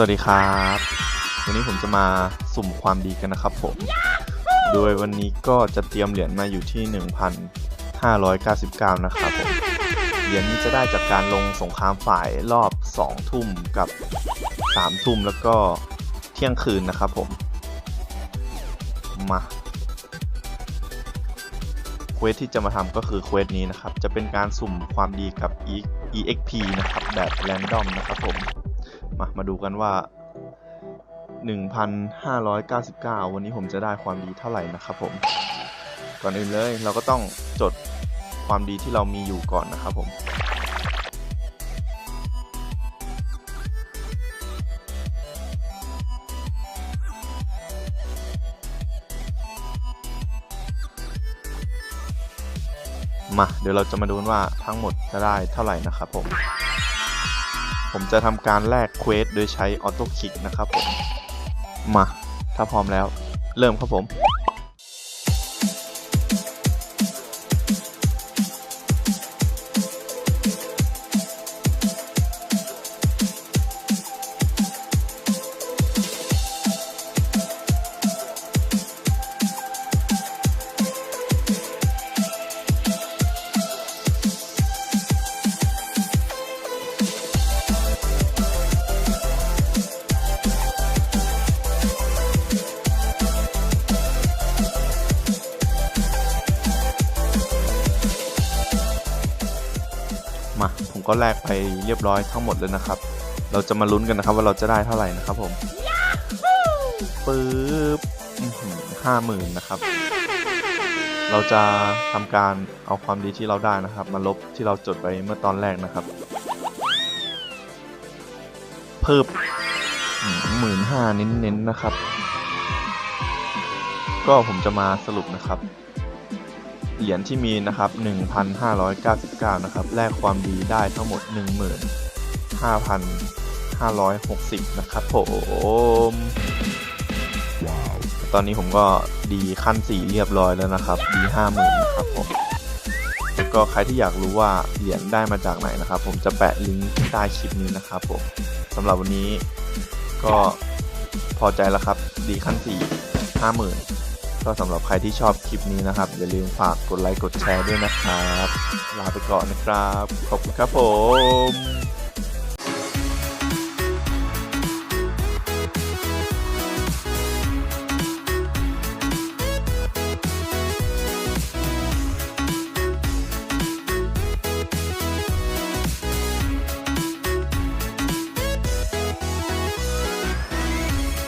วัสดีครับ วันนี้ผมจะมาสุ่มความดีกันนะครับผม โดยวันนี้ก็จะเตรียมเหรียญมาอยู่ที่ 1,599 นะครับผม เหรียญนี้จะได้จากการลงสงครามฝ่ายรอบ 2 ทุ่มกับ 3 ทุ่มแล้วก็เที่ยงคืนนะครับผม มาเควสที่จะมาทำก็คือเควสนี้นะครับ จะเป็นการสุ่มความดีกับ EXP นะครับ แบบ Random นะครับผม มามาดูกันว่า 1,599 วันนี้ผมจะได้ความดีเท่าไหร่นะครับผม ก่อนอื่นเลยเราก็ต้องจดความดีที่เรามีอยู่ก่อนนะครับผมมาเดี๋ยวเราจะมาดูว่าทั้งหมดจะได้เท่าไหร่นะครับผม ผมจะทำการแลกเควสโดยใช้ออโต้คลิกนะครับผม มา ถ้าพร้อมแล้ว เริ่มครับผม ก็แลกไปเรียบร้อยทั้งหมดเลยนะครับ เราจะมาลุ้นกันนะครับว่าเราจะได้เท่าไหร่นะครับผมปึ๊บห้าหมื่นนะครับ เราจะทำการเอาความดีที่เราได้นะครับ มาลบที่เราจดไปเมื่อตอนแรกนะครับเพิ่มหมื่นห้าเน้นๆนะครับ ก็ผมจะมาสรุปนะครับ เหรียญที่มีนะครับ1,599นะครับแลกความดีได้ทั้งหมด 15,560นะครับผมตอนนี้ผมก็ดีขั้น 4 เรียบร้อยแล้วนะครับดี50,000นะครับผมแล้วก็ใครที่อยากรู้ว่าเหรียญได้มาจากไหนนะครับ ผมจะแปะลิงก์ใต้คลิปนี้นะครับผมสำหรับวันนี้ก็พอใจแล้วครับ ดีขั้น 4 50,000 ก็สำหรับใครที่ชอบคลิปนี้นะครับ อย่าลืมฝากกดไลค์กดแชร์ด้วยนะครับ ลาไปก่อนนะครับ ขอบคุณครับผม